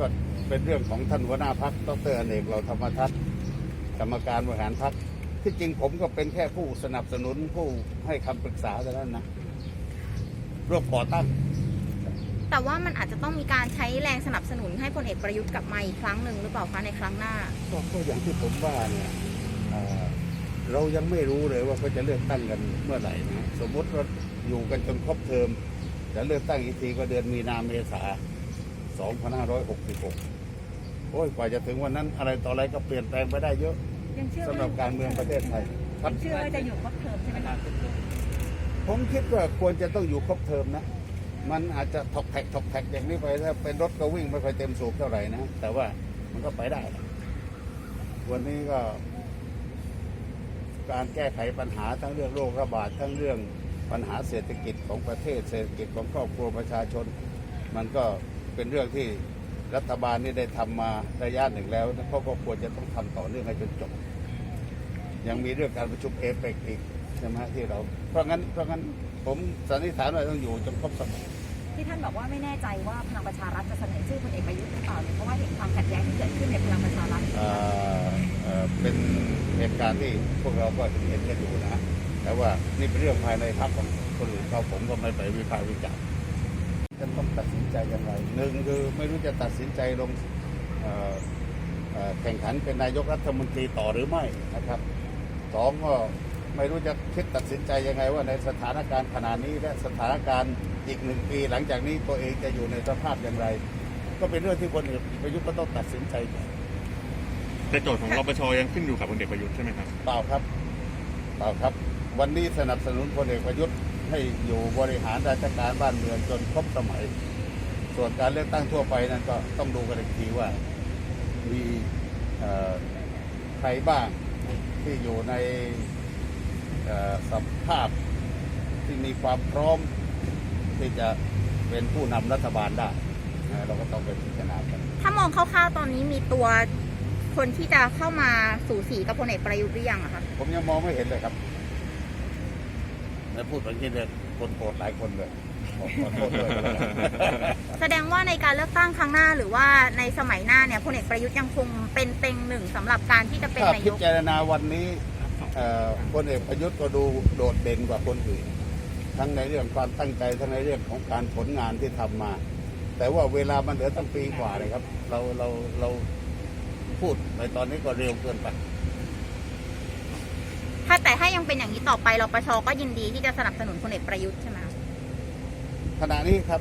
ก็เป็นเรื่องของท่านหัวหน้าพักดรอเนกเราธรรมทัศน์กรรมการบริหารพักที่จริงผมก็เป็นแค่ผู้สนับสนุนผู้ให้คำปรึกษาเท่านั้นนะร่วมก่อตั้ง แต่ว่ามันอาจจะต้องมีการใช้แรงสนับสนุนให้พลเอกประยุทธ์กลับมาอีกครั้งหนึ่งหรือเปล่าคะในครั้งหน้า ก็ก็อย่างที่ผมว่าเนี่ยเอ่อเรายังไม่รู้เลยว่าเขาจะเลือกตั้งกันเมื่อไหร่นะสมมุติว่าอยู่กันจนครบเทอมจะเลือกตั้งอีกทีก็เดือนมีนาเมษา 2566 โอ้ยกว่าจะถึงวันนั้นอะไรต่ออะไรก็เปลี่ยนแปลงไปได้เยอะยังเชื่อสำหรับการเมืองประเทศไทยครับเชื่อว่าจะอยู่ครบเทอมใช่ไหมคะผมคิดว่าควรจะต้องอยู่ครบเทอมนะ มันอาจจะถกแท็กถกแท็กอย่างนี้ไปถ้าเป็นรถก็วิ่งไม่ค่อยเต็มสูบเท่าไหร่นะ แต่ว่ามันก็ไปได้นะวันนี้ก็ การแก้ไขปัญหาทั้งเรื่องโรคระบาดทั้งเรื่องปัญหาเศรษฐกิจของประเทศเศรษฐกิจของครอบครัวประชาชน มันก็ เป็นเรื่องที่รัฐบาลนี่ได้ทำมาระยะหนึ่งแล้วเขาก็ควรจะต้องทำต่อเนื่องให้จนจบ ยังมีเรื่องการประชุมเอเปกอีกใช่ไหมที่เรา เพราะงั้นเพราะงั้นผมสันนิษฐานว่าต้องอยู่จนครบสมัยที่ท่านบอกว่าไม่แน่ใจว่าพลังประชารัฐจะเสนอชื่อพลเอกประยุทธ์หรือเปล่าเนี่ยเพราะว่าเห็นความขัดแย้งที่เกิดขึ้นในพลังประชารัฐเอ่อเอ่อเป็นเหตุการณ์ที่พวกเราก็เห็นกันอยู่นะ แต่ว่านี่เป็นเรื่องภายในพรรคของคนอื่นเขาผมก็ไม่ไปวิพากษ์วิจารณ์ จะต้องตัดสินใจอย่างไรหนึ่งคือไม่รู้จะตัดสินใจลงเอ่อเอ่อแข่งขันเป็นนายกรัฐมนตรีต่อหรือไม่นะครับสองก็ไม่รู้จะคิดตัดสินใจยังไงว่าในสถานการณ์ขณะนี้และสถานการณ์อีกหนึ่งปี หลังจากนี้ตัวเองจะอยู่ในสภาพอย่างไร ก็เป็นเรื่องที่คนอื่นประยุทธ์ก็ต้องตัดสินใจก่อนแต่โจทย์ของรปชยังขึ้นอยู่กับพลเอกประยุทธ์ใช่ไหมครับเปล่าครับเปล่าครับ วันนี้สนับสนุนพลเอกประยุทธ์ ให้อยู่บริหารราชการบ้านเมืองจนครบสมัย ส่วนการเลือกตั้งทั่วไปนั้นก็ต้องดูกันอีกทีว่ามีเอ่อใครบ้างที่อยู่ในเอ่อสภาพที่มีความพร้อมที่จะเป็นผู้นำรัฐบาลได้นะเราก็ต้องไปพิจารณากันถ้ามองคร่าวๆตอนนี้มีตัวคนที่จะเข้ามาสู่สีกับพลเอกประยุทธ์หรือยังอะคะผมยังมองไม่เห็นเลยครับ แล้วพูดแบบนี้เลยคนโกรธหลายคนเลยขอขอโทษด้วยก็แล้วกันแสดงว่าในการเลือกตั้งครั้งหน้าหรือว่าในสมัยหน้าเนี่ยพลเอกประยุทธ์ยังคงเป็นเต็งหนึ่งสำหรับการที่จะเป็นถ้านาพิยกจารณาวันนี้เอ่อพลเอกประยุทธ์ก็ดูโดดเด่นกว่าคนอื่น ทั้งในเรื่องความตั้งใจทั้งในเรื่องของการผลงานที่ทำมา แต่ว่าเวลามันเหลือตั้งปีกว่าเลยครับ เราเราเราพูดในตอนนี้ก็เร็วเกินไป ถ้าแต่ถ้ายังเป็นอย่างนี้ต่อไปรปชก็ยินดีที่จะสนับสนุนพลเอกประยุทธ์ใช่ไหมขณะนี้ครับ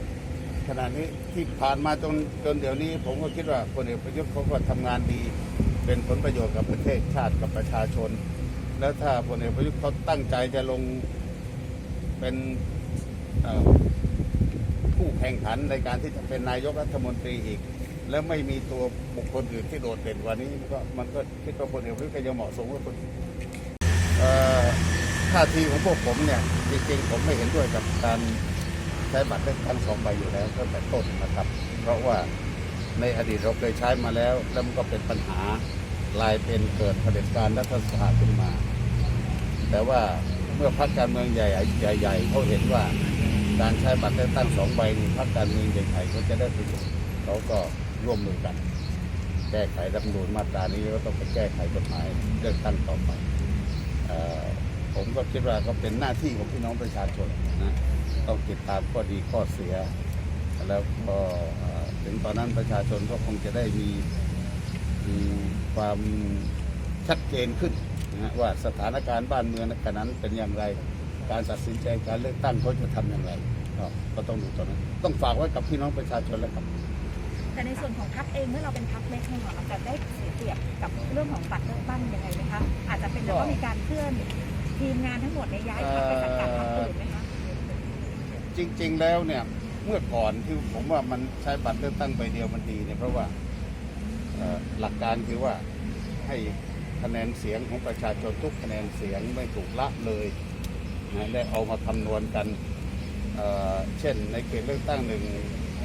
ขณะนี้ที่ผ่านมาจนจนเดี๋ยวนี้ ผมก็คิดว่าพลเอกประยุทธ์เขาก็ทำงานดี เป็นผลประโยชน์กับประเทศชาติกับประชาชน แล้วถ้าพลเอกประยุทธ์เขาตั้งใจจะลงเป็นผู้แข่งขันในการที่จะเป็นนายกรัฐมนตรีอีก แล้วไม่มีตัวบุคคลอื่นที่โดดเด่นกว่านี้ ก็มันก็คิดว่าพลเอกประยุทธ์ก็ยังเหมาะสมกับคน ท่าทีของพวกผมเนี่ย จริงๆ ผมไม่เห็นด้วยกับการใช้บัตรเลือกตั้งสองใบอยู่แล้วตั้งแต่ต้นนะครับ เพราะว่าในอดีตเราเคยใช้มาแล้วแล้วมันก็เป็นปัญหากลายเป็นเกิดเผด็จการรัฐสภาขึ้นมา แต่ว่าเมื่อพรรคการเมืองใหญ่ใหญ่ๆเขาเห็นว่าการใช้บัตรเลือกตั้งสองใบนี้พรรคการเมืองใหญ่ๆเขาจะได้ประโยชน์เขาก็ร่วมมือกัน แก้ไขรัฐมนูญมาตรานี้ก็ต้องไปแก้ไขกฎหมายเลือกตั้งต่อไป ผมก็คิดว่าก็เป็นหน้าที่ของพี่น้องประชาชนนะต้องติดตามข้อดีข้อเสีย แล้วก็เอ่อถึงตอนนั้นประชาชนก็คงจะได้มีมีความชัดเจนขึ้นนะว่าสถานการณ์บ้านเมืองในขณะนั้นเป็นอย่างไร การตัดสินใจการเลือกตั้งเขาจะทำอย่างไรก็ต้องดูตอนนั้น ต้องฝากไว้กับพี่น้องประชาชนแล้วครับแต่ในส่วนของพรรคเองเมื่อเราเป็นพรรคเล็กเนี่ยเราจะได้เสียเปรียบกับเรื่องของบัตรเลือกตั้งยังไงไหมคะ เป็นแบบว่ามีการเคลื่อนทีมงานทั้งหมดในยย้ายพรรคไปสังกัดพรรคอื่นไหมคะจริง ๆ แล้วเนี่ยเมื่อก่อนที่ผมว่ามันใช้บัตรเลือกตั้งใบเดียวมันดีเนี่ยเพราะว่าหลักการคือว่าให้คะแนนเสียงของประชาชนทุกคะแนนเสียงไม่ถูกละเลยนะได้เอามาคำนวณกันเเช่นในเขตเลือกตั้งหนึ่ง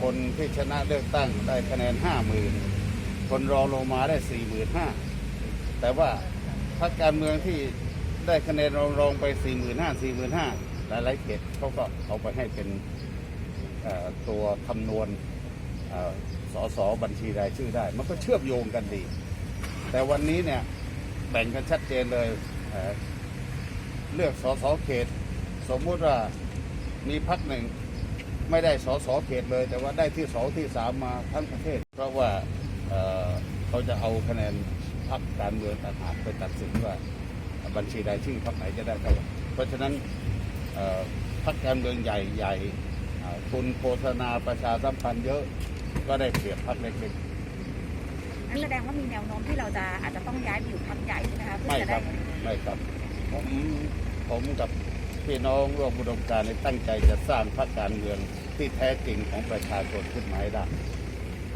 คนที่ชนะเลือกตั้งได้คะแนนห้าหมื่นคนรองลงมาได้สี่หมื่นห้าแต่ว่า พรรคการเมืองที่ได้คะแนนรองๆไปสี่หมื่นห้าสี่หมื่นห้าหลายๆเขตเขาก็เอาไปให้เป็นตัวคำนวณสสบัญชีรายชื่อได้ มันก็เชื่อมโยงกันดี แต่วันนี้เนี่ยแบ่งกันชัดเจนเลยเเลือกสสเขต สมมุติว่ามีพักหนึ่งไม่ได้สสเขตเลย แต่ว่าได้ที่สองที่สามมาทั้งประเทศ เพราะว่าเเขาจะเอาคะแนน พักการเมืองต่างหากไปตัดสินว่าบัญชีรายชื่อพักไหนจะได้เท่าไหร่เพราะฉะนั้นเอ่อพักการเมืองใหญ่ใหญ่ๆอ่าทุนโฆษณาประชาสัมพันธ์เยอะก็ได้เปรียบพักเล็กนั่นแสดงว่ามีแนวโน้มที่เราจะอาจจะต้องย้ายไปอยู่พักใหญ่ใช่ไหมคะๆเพื่ไม่อจะคได้รับไม่ครับผมผมกับพี่น้องร่วมอุดมการณ์ตั้งใจจะสร้างพรรคการเมืองที่แท้จริงของประชาชนขึ้นมาให้ได้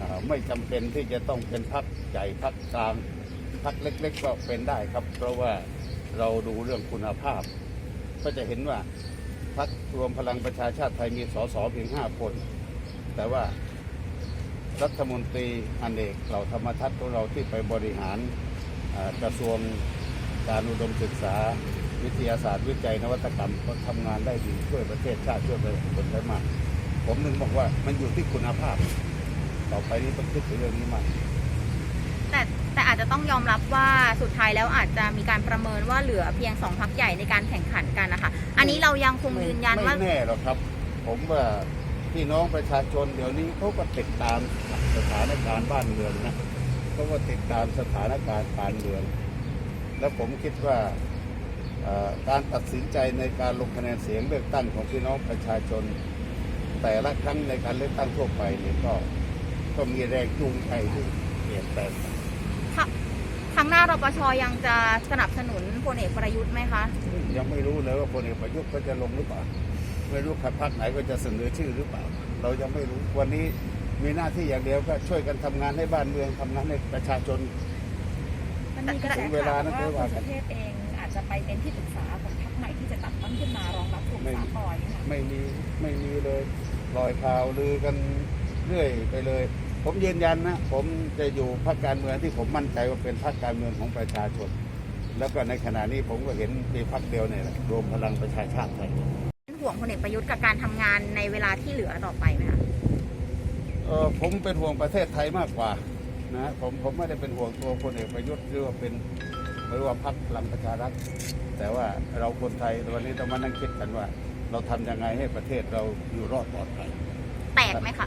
อ่าไม่จำเป็นที่จะต้องเป็นพรรคใหญ่พรรคกลาง พรรคเล็ก ๆ ก็เป็นได้ครับ เพราะว่าเราดูเรื่องคุณภาพ ก็จะเห็นว่าพรรครวมพลังประชาชาติไทยมีสสเพียงห้าคน แต่ว่ารัฐมนตรีอเนกเหล่าธรรมทัศน์ของเราที่ไปบริหารกระทรวงการอุดมศึกษา วิทยาศาสตร์วิจัยนวัตกรรมก็ทำงานได้ดีช่วยประเทศชาติช่วยประชาชนได้มาก ผมนึงบอกว่ามันอยู่ที่คุณภาพ ต่อไปนี้ต้องคิดถึงเรื่องนี้มาก ต้องยอมรับว่าสุดท้ายแล้วอาจจะมีการประเมินว่าเหลือเพียงสองพักใหญ่ในการแข่งขันกันนะคะ อันนี้เรายังคงยืนยันว่าไม่แน่หรอกครับ ผมว่าพี่น้องประชาชนเดี๋ยวนี้เขาก็ติดตามสถานการณ์บ้านเมืองนะเขาก็ติดตามสถานการณ์การเมือง แล้วผมคิดว่าการตัดสินใจในการลงคะแนนเสียงเลือกตั้งของพี่น้องประชาชน แต่ละครั้งในการเลือกตั้งทั่วไปเนี่ยก็ก็มีแรงจูงใจที่เปลี่ยนแปลง รั้งหน้ารปชยังจะสนับสนุนพลเอกประยุทธ์ไหมคะ ยังไม่รู้เลยว่าพลเอกประยุทธ์ก็จะลงหรือเปล่า ไม่รู้พรรคไหนก็จะเสนอชื่อหรือเปล่า เรายังไม่รู้วันนี้มีหน้าที่อย่างเดียวก็ช่วยกันทำงานให้บ้านเมืองทำงานให้ประชาชนมันมีกระแสถึงเวลาข่าวนั้นว่าค่อยว่าคุณกัสุนเทพเองอาจจะไปเป็นที่ปรึกษาของพรรคใหม่ที่จะตัดตั้งขึ้นมารองรับกลุ่มสามปอยค่ะไม่มีไม่มีเลยลอยข่าวลือกันเรื่อยไปเลย ผมยืนยันนะ ผมจะอยู่พรรคการเมืองที่ผมมั่นใจว่าเป็นพรรคการเมืองของประชาชน แล้วก็ในขณะนี้ผมก็เห็นมีพรรคเดียวเนี่ยแหละรวมพลังประชาชาติไทยเป็นห่วงพลเอกประยุทธ์กับการทำงานในเวลาที่เหลือต่อไปไหมคะเออผมเป็นห่วงประเทศไทยมากกว่านะผมผมไม่ได้เป็นห่วงตัวพลเอกประยุทธ์หรือว่าเป็นหรือว่าพรรคพลังประชารัฐแต่ว่าเราคนไทยวันนี้ต้องมานั่งคิดกันว่า เราทำยังไงให้ประเทศเราอยู่รอดปลอดภัยแตกไหมคะ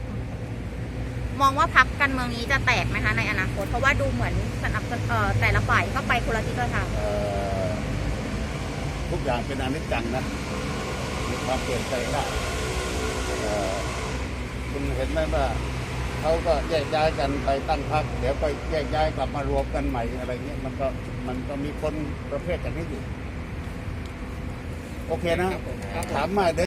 มองว่าพักการเมืองนี้จะแตกไหมคะในอนาคต เพราะว่าดูเหมือนสนับสนุนเอ่อแต่ละฝ่ายก็ไปคนละทิศละทางเอ่อทุกอย่างเป็นอนิจจังนะมีความเปลี่ยนแปลงได้เอ่อคุณเห็นไหมว่าเขาก็แยกย้ายกันไปตั้งพรรคเดี๋ยวก็แยกย้ายกลับมารวมกันใหม่อะไรเงี้ยมันก็มันก็มีคนประเภทอย่างนี้อยู่ โอเคนะ ถามมาเดี๋ยว